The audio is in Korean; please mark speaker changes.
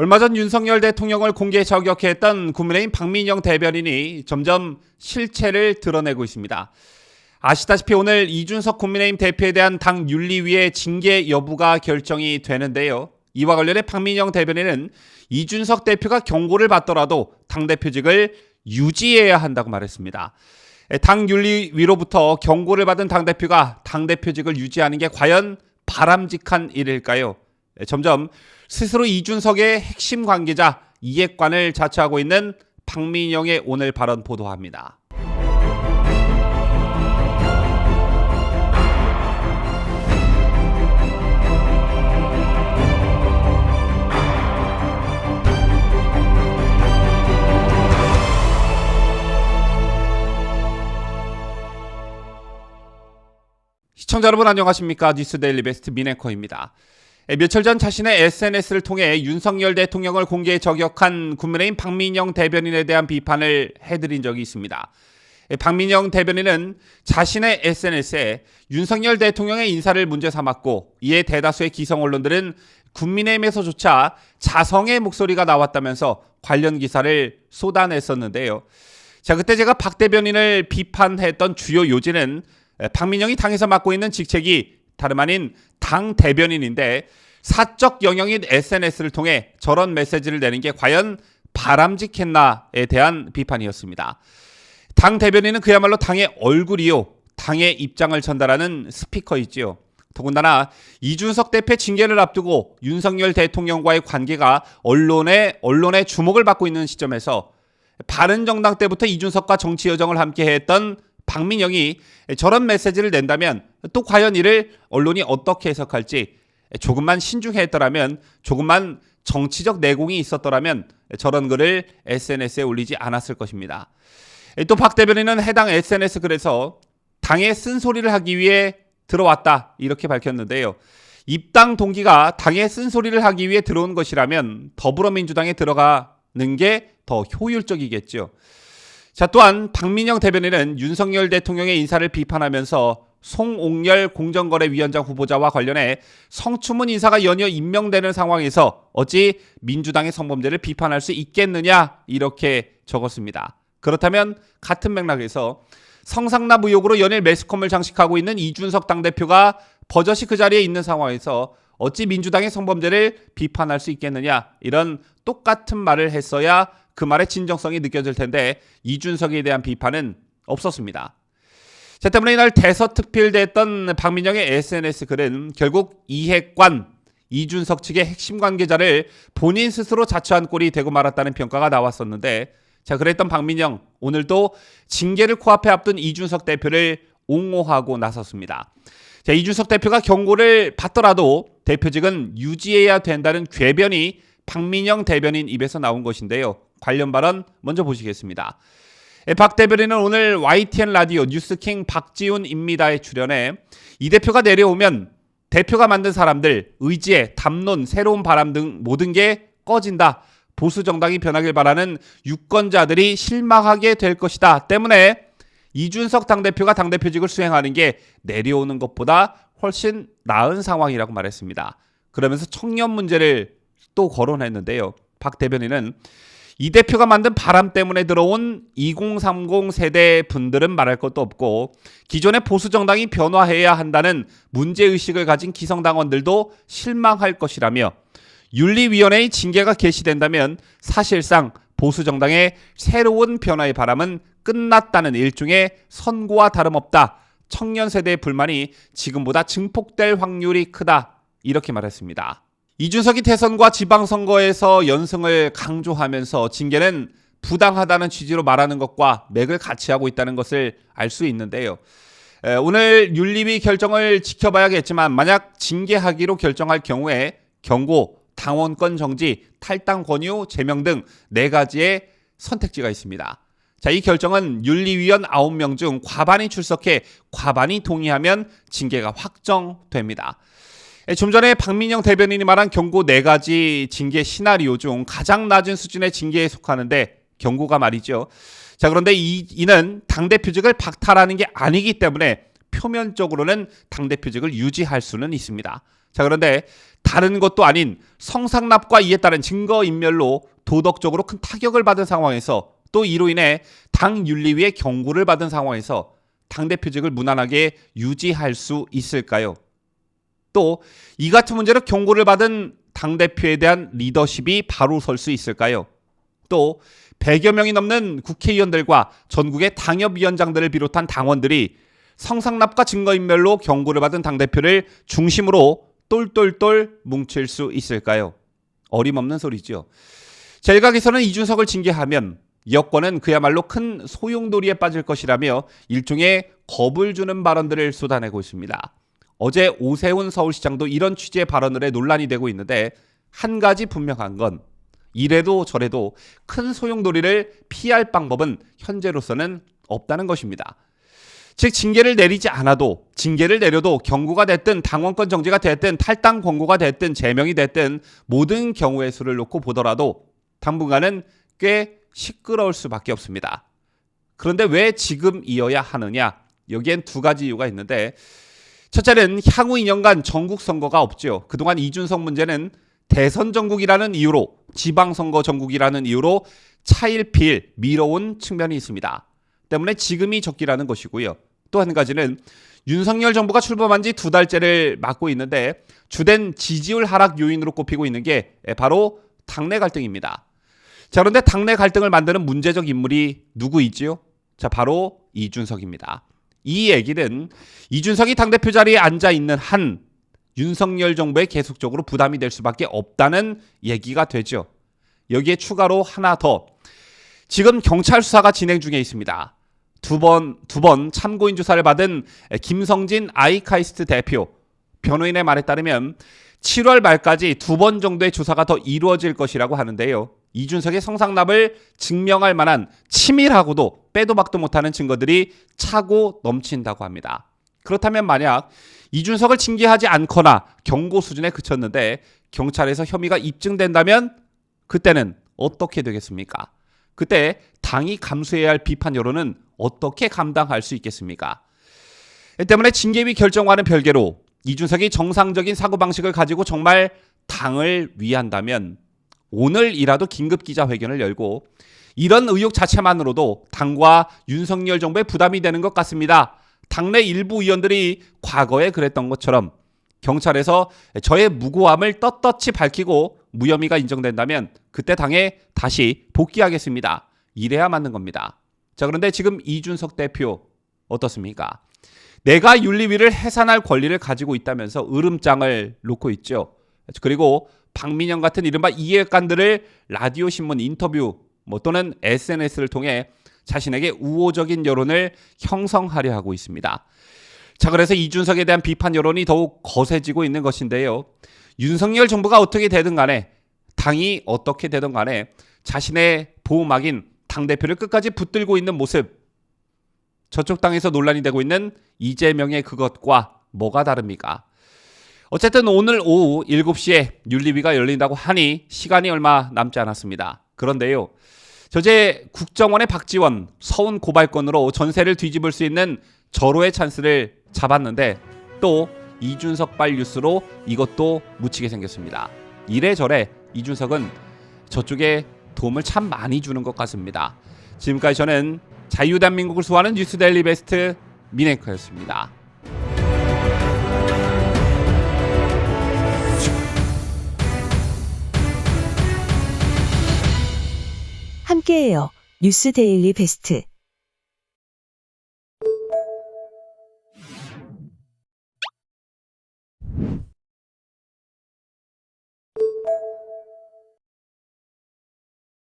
Speaker 1: 얼마 전 윤석열 대통령을 공개 저격했던 국민의힘 박민영 대변인이 점점 실체를 드러내고 있습니다. 아시다시피 오늘 이준석 국민의힘 대표에 대한 당 윤리위의 징계 여부가 결정이 되는데요. 이와 관련해 박민영 대변인은 이준석 대표가 경고를 받더라도 당대표직을 유지해야 한다고 말했습니다. 당 윤리위로부터 경고를 받은 당대표가 당대표직을 유지하는 게 과연 바람직한 일일까요? 점점 스스로 이준석의 핵심 관계자 이해관을 자처하고 있는 박민영의 오늘 발언 보도합니다. 시청자 여러분 안녕하십니까 뉴스데일리 베스트 미네커입니다. 며칠 전 자신의 SNS를 통해 윤석열 대통령을 공개 저격한 국민의힘 박민영 대변인에 대한 비판을 해드린 적이 있습니다. 박민영 대변인은 자신의 SNS에 윤석열 대통령의 인사를 문제 삼았고 이에 대다수의 기성 언론들은 국민의힘에서조차 자성의 목소리가 나왔다면서 관련 기사를 쏟아냈었는데요. 자 그때 제가 박 대변인을 비판했던 주요 요지는 박민영이 당에서 맡고 있는 직책이 다름 아닌 당 대변인인데 사적 영역인 SNS를 통해 저런 메시지를 내는 게 과연 바람직했나에 대한 비판이었습니다. 당 대변인은 그야말로 당의 얼굴이요. 당의 입장을 전달하는 스피커이지요. 더군다나 이준석 대표 징계를 앞두고 윤석열 대통령과의 관계가 언론의 언론의 주목을 받고 있는 시점에서 바른정당 때부터 이준석과 정치 여정을 함께 했던 박민영이 저런 메시지를 낸다면 또 과연 이를 언론이 어떻게 해석할지 조금만 신중했더라면 조금만 정치적 내공이 있었더라면 저런 글을 SNS에 올리지 않았을 것입니다. 또 박 대변인은 해당 SNS 글에서 당에 쓴소리를 하기 위해 들어왔다 이렇게 밝혔는데요. 입당 동기가 당에 쓴소리를 하기 위해 들어온 것이라면 더불어민주당에 들어가는 게 더 효율적이겠죠. 자, 또한 박민영 대변인은 윤석열 대통령의 인사를 비판하면서 송옥열 공정거래위원장 후보자와 관련해 성추문 인사가 연이어 임명되는 상황에서 어찌 민주당의 성범죄를 비판할 수 있겠느냐 이렇게 적었습니다. 그렇다면 같은 맥락에서 성상납 의혹으로 연일 매스컴을 장식하고 있는 이준석 당대표가 버젓이 그 자리에 있는 상황에서 어찌 민주당의 성범죄를 비판할 수 있겠느냐 이런 똑같은 말을 했어야 그 말의 진정성이 느껴질 텐데 이준석에 대한 비판은 없었습니다. 자 때문에 이날 대서특필됐던 박민영의 SNS 글은 결국 이핵관 이준석 측의 핵심 관계자를 본인 스스로 자처한 꼴이 되고 말았다는 평가가 나왔었는데 자 그랬던 박민영 오늘도 징계를 코앞에 앞둔 이준석 대표를 옹호하고 나섰습니다. 자 이준석 대표가 경고를 받더라도 대표직은 유지해야 된다는 궤변이 박민영 대변인 입에서 나온 것인데요. 관련 발언 먼저 보시겠습니다. 예, 박 대변인은 오늘 YTN 라디오 뉴스킹 박지훈입니다에 출연해 이 대표가 내려오면 대표가 만든 사람들 의지에 담론 새로운 바람 등 모든 게 꺼진다. 보수 정당이 변하길 바라는 유권자들이 실망하게 될 것이다. 때문에 이준석 당대표가 당대표직을 수행하는 게 내려오는 것보다 훨씬 나은 상황이라고 말했습니다. 그러면서 청년 문제를 또 거론했는데요. 박 대변인은 이 대표가 만든 바람 때문에 들어온 2030 세대 분들은 말할 것도 없고 기존의 보수 정당이 변화해야 한다는 문제 의식을 가진 기성 당원들도 실망할 것이라며 윤리위원회의 징계가 개시된다면 사실상 보수 정당의 새로운 변화의 바람은 끝났다는 일종의 선고와 다름없다. 청년 세대의 불만이 지금보다 증폭될 확률이 크다. 이렇게 말했습니다. 이준석이 대선과 지방선거에서 연승을 강조하면서 징계는 부당하다는 취지로 말하는 것과 맥을 같이 하고 있다는 것을 알 수 있는데요. 오늘 윤리위 결정을 지켜봐야겠지만 만약 징계하기로 결정할 경우에 경고, 당원권 정지, 탈당 권유, 제명 등 네 가지의 선택지가 있습니다. 자, 이 결정은 윤리위원 9명 중 과반이 출석해 과반이 동의하면 징계가 확정됩니다. 예, 좀 전에 박민영 대변인이 말한 경고 네 가지 징계 시나리오 중 가장 낮은 수준의 징계에 속하는데 경고가 말이죠. 자 그런데 이, 이는 당대표직을 박탈하는 게 아니기 때문에 표면적으로는 당대표직을 유지할 수는 있습니다. 자, 그런데 다른 것도 아닌 성상납과 이에 따른 증거 인멸로 도덕적으로 큰 타격을 받은 상황에서 또 이로 인해 당 윤리위의 경고를 받은 상황에서 당대표직을 무난하게 유지할 수 있을까요? 또 이 같은 문제로 경고를 받은 당대표에 대한 리더십이 바로 설 수 있을까요? 또 100여 명이 넘는 국회의원들과 전국의 당협위원장들을 비롯한 당원들이 성상납과 증거인멸로 경고를 받은 당대표를 중심으로 똘똘똘 뭉칠 수 있을까요? 어림없는 소리죠. 제 일각에서는 이준석을 징계하면 여권은 그야말로 큰 소용돌이에 빠질 것이라며 일종의 겁을 주는 발언들을 쏟아내고 있습니다. 어제 오세훈 서울시장도 이런 취지의 발언을 해 논란이 되고 있는데 한 가지 분명한 건 이래도 저래도 큰 소용돌이를 피할 방법은 현재로서는 없다는 것입니다. 즉 징계를 내리지 않아도 징계를 내려도 경고가 됐든 당원권 정지가 됐든 탈당 권고가 됐든 제명이 됐든 모든 경우의 수를 놓고 보더라도 당분간은 꽤 시끄러울 수밖에 없습니다. 그런데 왜 지금 이어야 하느냐? 여기엔 두 가지 이유가 있는데 첫째는 향후 2년간 전국 선거가 없죠. 그동안 이준석 문제는 대선 전국이라는 이유로 지방선거 전국이라는 이유로 차일피일 미뤄온 측면이 있습니다. 때문에 지금이 적기라는 것이고요. 또 한 가지는 윤석열 정부가 출범한 지 두 달째를 맞고 있는데 주된 지지율 하락 요인으로 꼽히고 있는 게 바로 당내 갈등입니다. 자, 그런데 당내 갈등을 만드는 문제적 인물이 누구이지요? 자, 바로 이준석입니다. 이 얘기는 이준석이 당대표 자리에 앉아 있는 한 윤석열 정부에 계속적으로 부담이 될 수밖에 없다는 얘기가 되죠. 여기에 추가로 하나 더. 지금 경찰 수사가 진행 중에 있습니다. 두 번, 두 번 참고인 조사를 받은 김성진 아이카이스트 대표 변호인의 말에 따르면 7월 말까지 두 번 정도의 조사가 더 이루어질 것이라고 하는데요. 이준석의 성상납을 증명할 만한 치밀하고도 빼도 박도 못하는 증거들이 차고 넘친다고 합니다. 그렇다면 만약 이준석을 징계하지 않거나 경고 수준에 그쳤는데 경찰에서 혐의가 입증된다면 그때는 어떻게 되겠습니까? 그때 당이 감수해야 할 비판 여론은 어떻게 감당할 수 있겠습니까? 때문에 징계위 결정과는 별개로 이준석이 정상적인 사고방식을 가지고 정말 당을 위한다면 오늘이라도 긴급 기자회견을 열고 이런 의혹 자체만으로도 당과 윤석열 정부에 부담이 되는 것 같습니다. 당내 일부 의원들이 과거에 그랬던 것처럼 경찰에서 저의 무고함을 떳떳이 밝히고 무혐의가 인정된다면 그때 당에 다시 복귀하겠습니다. 이래야 맞는 겁니다. 자, 그런데 지금 이준석 대표 어떻습니까? 내가 윤리위를 해산할 권리를 가지고 있다면서 으름장을 놓고 있죠. 그리고 박민영 같은 이른바 이해관들을 라디오 신문 인터뷰 뭐 또는 SNS를 통해 자신에게 우호적인 여론을 형성하려 하고 있습니다. 자, 그래서 이준석에 대한 비판 여론이 더욱 거세지고 있는 것인데요. 윤석열 정부가 어떻게 되든 간에 당이 어떻게 되든 간에 자신의 보호막인 당대표를 끝까지 붙들고 있는 모습 저쪽 당에서 논란이 되고 있는 이재명의 그것과 뭐가 다릅니까? 어쨌든 오늘 오후 7시에 윤리위가 열린다고 하니 시간이 얼마 남지 않았습니다. 그런데요. 저제 국정원의 박지원 서운 고발건으로 전세를 뒤집을 수 있는 절호의 찬스를 잡았는데 또 이준석발 뉴스로 이것도 묻히게 생겼습니다. 이래저래 이준석은 저쪽에 도움을 참 많이 주는 것 같습니다. 지금까지 저는 자유대한민국을 수호하는 뉴스데일리 베스트 미네커였습니다.
Speaker 2: 함께해요. 뉴스 데일리 베스트.